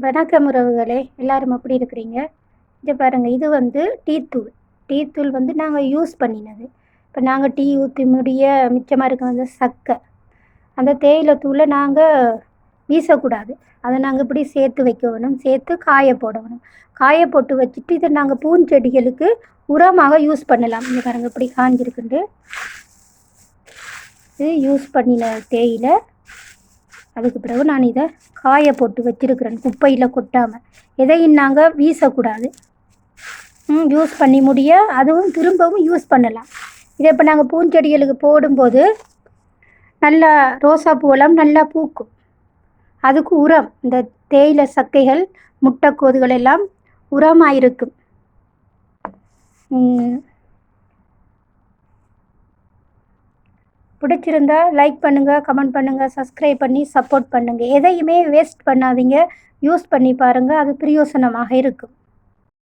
வணக்கம் உறவுகளே. எல்லாரும் எப்படி இருக்கிறீங்க? இதை பாருங்கள் இது வந்து டீத்தூள் டீத்தூள் வந்து நாங்கள் யூஸ் பண்ணினது. இப்போ நாங்கள் டீ ஊற்றி முடிய மிச்சமாக இருக்க வந்து சக்கை அந்த தேயிலை தூளை நாங்கள் வீசக்கூடாது. அதை நாங்கள் இப்படி சேர்த்து வைக்கணும். சேர்த்து காய போடணும். காய போட்டு வச்சுட்டு இதை நாங்கள் பூஞ்செடிகளுக்கு உரமாக யூஸ் பண்ணலாம். இங்கே பாருங்கள் இப்படி காஞ்சிருக்குண்டு. இது யூஸ் பண்ணின தேயிலை. அதுக்கு பிறகு நான் இதை காய போட்டு வச்சிருக்கிறேன் குப்பையில் கொட்டாமல் எதையும் நாங்கள் வீசக்கூடாது. யூஸ் பண்ணி முடிய அதுவும் திரும்பவும் யூஸ் பண்ணலாம். இதை இப்போ நாங்கள் பூஞ்செடிகளுக்கு போடும்போது நல்லா ரோசா பூவெல்லாம் நல்லா பூக்கும். அதுக்கு உரம் இந்த தேயிலை சக்கைகள் முட்டைக்கோதுகள் எல்லாம் உரமாக இருக்கும். பிடிச்சிருந்தா லைக் பண்ணுங்கள் கமெண்ட் பண்ணுங்கள் சப்ஸ்கிரைப் பண்ணி சப்போர்ட் பண்ணுங்கள் எதையுமே வேஸ்ட் பண்ணாதீங்க. யூஸ் பண்ணி பாருங்கள் அது பிரயோசனமாக இருக்கும்.